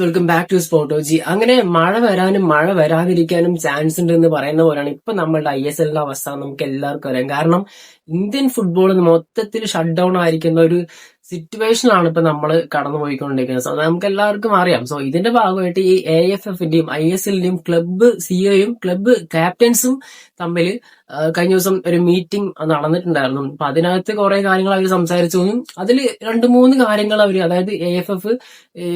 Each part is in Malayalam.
വെൽക്കം ബാക്ക് ടു സ്പോട്ടോജി അങ്ങനെ മഴ വരാനും മഴ വരാതിരിക്കാനും ചാൻസ് ഉണ്ട് എന്ന് പറയുന്ന പോലെയാണ് ഇപ്പൊ നമ്മളുടെ ഐ എസ് എല്ലിന്റെ അവസ്ഥ നമുക്ക് എല്ലാവർക്കും അറിയാം. കാരണം ഇന്ത്യൻ ഫുട്ബോൾ മൊത്തത്തിൽ ഷട്ട് ഡൗൺ ആയിരിക്കുന്ന ഒരു സിറ്റുവേഷനിലാണ് ഇപ്പൊ നമ്മൾ കടന്നു പോയിക്കൊണ്ടിരിക്കുന്നത് സോ നമുക്ക് എല്ലാവർക്കും അറിയാം. സോ ഇതിന്റെ ഭാഗമായിട്ട് ഈ എ എഫ് എഫിന്റെയും ഐ എസ് എല്ലിന്റെയും ക്ലബ്ബ് സിഒയും ക്ലബ്ബ് ക്യാപ്റ്റൻസും തമ്മിൽ കഴിഞ്ഞ ദിവസം ഒരു മീറ്റിംഗ് നടന്നിട്ടുണ്ടായിരുന്നു. അപ്പൊ അതിനകത്ത് കുറെ കാര്യങ്ങൾ അവർ സംസാരിച്ചു. അതിൽ രണ്ട് മൂന്ന് കാര്യങ്ങൾ അവർ അതായത് എ എഫ് എഫ്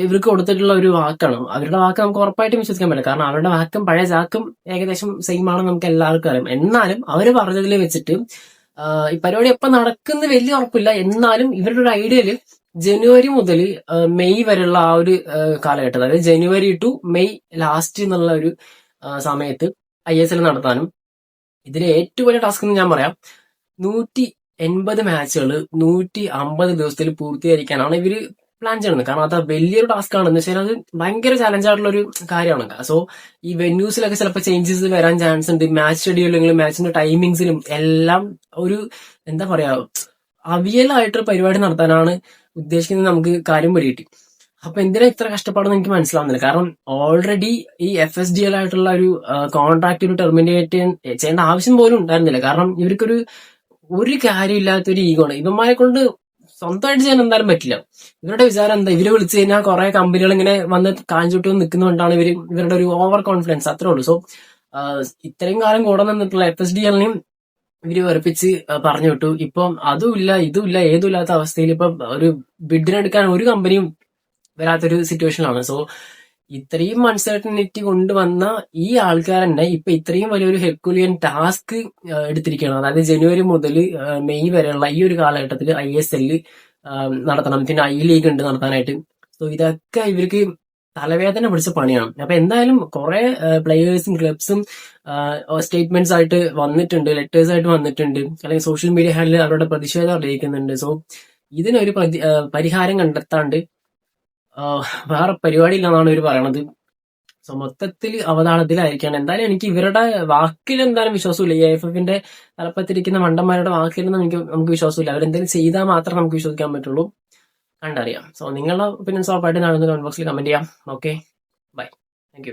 ഇവർക്ക് കൊടുത്തിട്ടുള്ള ഒരു വാക്കാണ്. അവരുടെ വാക്ക് നമുക്ക് ഉറപ്പായിട്ടും വിശ്വസിക്കാൻ പറ്റില്ല. കാരണം അവരുടെ വാക്കും പഴയ ചാക്കും ഏകദേശം സെയിം ആണെന്ന് നമുക്ക് എല്ലാവർക്കും അറിയാം. എന്നാലും അവർ പറഞ്ഞതിൽ വെച്ചിട്ട് ഈ പരിപാടി എപ്പോൾ നടക്കുന്ന വലിയ ഉറപ്പില്ല. എന്നാലും ഇവരുടെ ഒരു ഐഡിയയിൽ ജനുവരി മുതൽ മെയ് വരെയുള്ള ആ ഒരു കാലഘട്ടം അതായത് ജനുവരി ടു മെയ് ലാസ്റ്റ് എന്നുള്ള ഒരു സമയത്ത് ഐ എസ് എൽ നടത്താനും ഇതിലെ ഏറ്റവും വലിയ ടാസ്ക് എന്ന് ഞാൻ പറയാം. നൂറ്റി എൺപത് മാച്ചുകൾ നൂറ്റി അമ്പത് ദിവസത്തിൽ പൂർത്തീകരിക്കാനാണ് ഇവർ പ്ലാൻ ചെയ്യുന്നത് കാരണം അത് വലിയൊരു ടാസ്ക് ആണ്. എന്ന് വെച്ചാൽ അത് ഭയങ്കര ചലഞ്ച് ആയിട്ടുള്ള ഒരു കാര്യമാണ്. സോ ഈ വെന്യൂസിലൊക്കെ ചിലപ്പോൾ ചേഞ്ചസ് വരാൻ ചാൻസ് ഉണ്ട്. മാച്ച് ഷെഡ്യൂളിലും മാച്ചിന്റെ ടൈമിങ്സിലും എല്ലാം ഒരു എന്താ പറയാ അവിയലായിട്ടൊരു പരിപാടി നടത്താനാണ് ഉദ്ദേശിക്കുന്നത് നമുക്ക് കാര്യം പിടികിട്ടി അപ്പൊ എന്തിനാ ഇത്ര കഷ്ടപ്പാടെന്ന് എനിക്ക് മനസ്സിലാവുന്നില്ല. കാരണം ഓൾറെഡി ഈ എഫ് എസ് ഡി എൽ ആയിട്ടുള്ള ഒരു കോൺട്രാക്ട് ടെർമിനേറ്റ് ചെയ്യേണ്ട ആവശ്യം പോലും ഉണ്ടായിരുന്നില്ല. കാരണം ഇവർക്കൊരു ഒരു കാര്യമില്ലാത്തൊരു ഈഗോ ആണ്. ഇവന്മാരെ കൊണ്ട് സ്വന്തമായിട്ട് ചെയ്യാൻ എന്തായാലും പറ്റില്ല. ഇവരുടെ വിചാരം എന്താ? ഇവർ വിളിച്ചു കഴിഞ്ഞാൽ കുറെ കമ്പനികൾ ഇങ്ങനെ വന്ന് കാഞ്ചുട്ടി നിൽക്കുന്നതുകൊണ്ടാണ് ഇവർ ഇവരുടെ ഒരു ഓവർ കോൺഫിഡൻസ് അത്രേ ഉള്ളൂ. സോ ഇത്രയും കാലം കൂടെ നിന്നിട്ടുള്ള എഫ് എസ് ഡി എല്ലിനെയും ഇവർ വെറുപ്പിച്ച് പറഞ്ഞു വിട്ടു. ഇപ്പം അതും ഇല്ല ഇതും ഇല്ല ഏതും ഇല്ലാത്ത അവസ്ഥയിൽ ഇപ്പം ഒരു ബിഡിനെടുക്കാൻ ഒരു കമ്പനിയും വരാത്തൊരു സിറ്റുവേഷനിലാണ് സോ ഇത്രയും അൺസർട്ടനിറ്റി കൊണ്ടുവന്ന ഈ ആൾക്കാർ തന്നെ ഇപ്പൊ ഇത്രയും വലിയൊരു ഹെർക്കുലിയൻ ടാസ്ക് എടുത്തിരിക്കുകയാണ്. അതായത് ജനുവരി മുതൽ മെയ് വരെയുള്ള ഈ ഒരു കാലഘട്ടത്തിൽ ഐ എസ് എൽ നടത്തണം. പിന്നെ ഐ ലീഗ് ഉണ്ട് നടത്താനായിട്ട്. സോ ഇതൊക്കെ ഇവർക്ക് തലവേദന പിടിച്ച പണിയാണ്. അപ്പൊ എന്തായാലും കുറെ പ്ലെയേഴ്സും ക്ലബ്സും സ്റ്റേറ്റ്മെന്റ്സ് ആയിട്ട് വന്നിട്ടുണ്ട് ലെറ്റേഴ്സ് ആയിട്ട് വന്നിട്ടുണ്ട്. അല്ലെങ്കിൽ സോഷ്യൽ മീഡിയ ഹാൻഡിൽ അവരുടെ പ്രതിഷേധം അറിയിക്കുന്നുണ്ട്. സോ ഇതിനൊരു പരിഹാരം കണ്ടെത്താണ്ട് വേറെ പരിപാടി ഇല്ലെന്നാണ് ഇവർ പറയണത്. സോ മൊത്തത്തിൽ അവതാളത്തിലായിരിക്കാണ്. എന്തായാലും എനിക്ക് ഇവരുടെ വാക്കിൽ എന്തായാലും വിശ്വാസമില്ല. ഈ എഫ് എഫിന്റെ തലപ്പത്തിരിക്കുന്ന മണ്ടന്മാരുടെ വാക്കിലൊന്നും എനിക്ക് നമുക്ക് വിശ്വാസമില്ല. അവരെന്തെങ്കിലും ചെയ്താൽ മാത്രമേ നമുക്ക് വിശ്വസിക്കാൻ പറ്റുള്ളൂ. കണ്ടറിയാം. സോ നിങ്ങളുടെ ഒപ്പീനിയൻസ് ഉറപ്പായിട്ട് നാളെ കമന്റ് ബോക്സിൽ കമന്റ് ചെയ്യാം. Okay bye thank